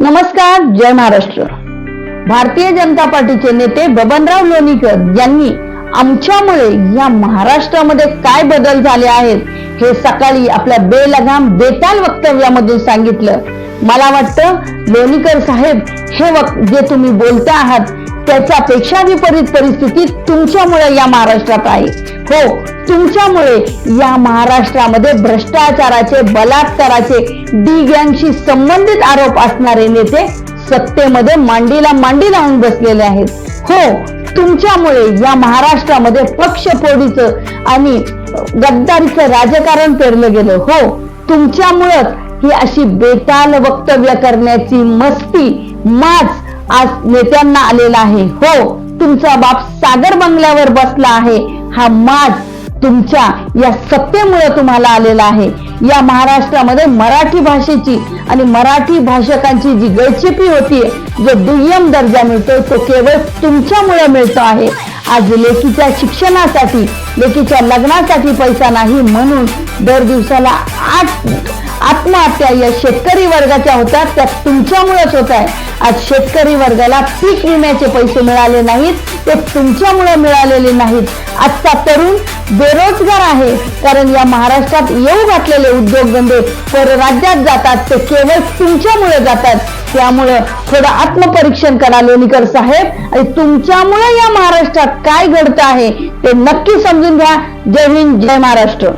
नमस्कार जय महाराष्ट्र. भारतीय जनता पार्टीचे नेते बबनराव लोणीकर यांनी आमच्यामुळे या महाराष्ट्रामध्ये काय बदल झाले आहेत हे सकाळी आपल्या बेलगाम बेताल वक्तव्यामधून सांगितलं. मला वाटतं लोणीकर साहेब हे वक जे तुम्ही बोलता आहात त्याच्यापेक्षा विपरीत परिस्थिती तुमच्यामुळे या महाराष्ट्रात आहे. हो तुमच्यामुळे या महाराष्ट्रामध्ये भ्रष्टाचाराचे बलात्काराचे डी गँगशी संबंधित आरोप असणारे नेते सत्तेमध्ये मांडीला मांडी लावून बसलेले आहेत. हो तुमच्यामुळे या महाराष्ट्रामध्ये पक्षफोडीचं आणि गद्दारीचं राजकारण पेरलं गेलं. हो तुमच्यामुळंच ही अशी बेताल वक्तव्य करण्याची मस्ती माज आज नेत्यांना आलेला आहे. हो तुमचा बाप सागर बंगल्यावर बसला आहे. हा माज तुमच्या या सत्तेमुळे तुम्हाला आलेला आहे. या महाराष्ट्रामध्ये मराठी भाषेची आणि मराठी भाषकांची जी गळचेपी होती जो दुय्यम दर्जा मिळतो तो केवळ तुमच्यामुळे मिळतो आहे. आज लेकीच्या शिक्षणासाठी लेकीच्या लग्नासाठी पैसा नाही म्हणून दर दिवसाला आठ आत्महत्या या शेतकरी वर्गाच्या होतात त्या तुमच्यामुळेच होत आहे. आज शेतकरी वर्गाला पीक विम्याचे पैसे मिळाले नाहीत ते तुमच्यामुळे मिळालेले नाहीत. आजचा तरुण बेरोजगार आहे. कारण या महाराष्ट्रात येऊ घातलेले उद्योगधंदे परराज्यात जातात. ते केवळ तुमच्यामुळे जातात. त्यामुळं थोडं आत्मपरीक्षण करा लोणीकर साहेब. आणि तुमच्यामुळे या महाराष्ट्रात काय घडतं आहे ते नक्की समजून घ्या. जय हिंद जय महाराष्ट्र.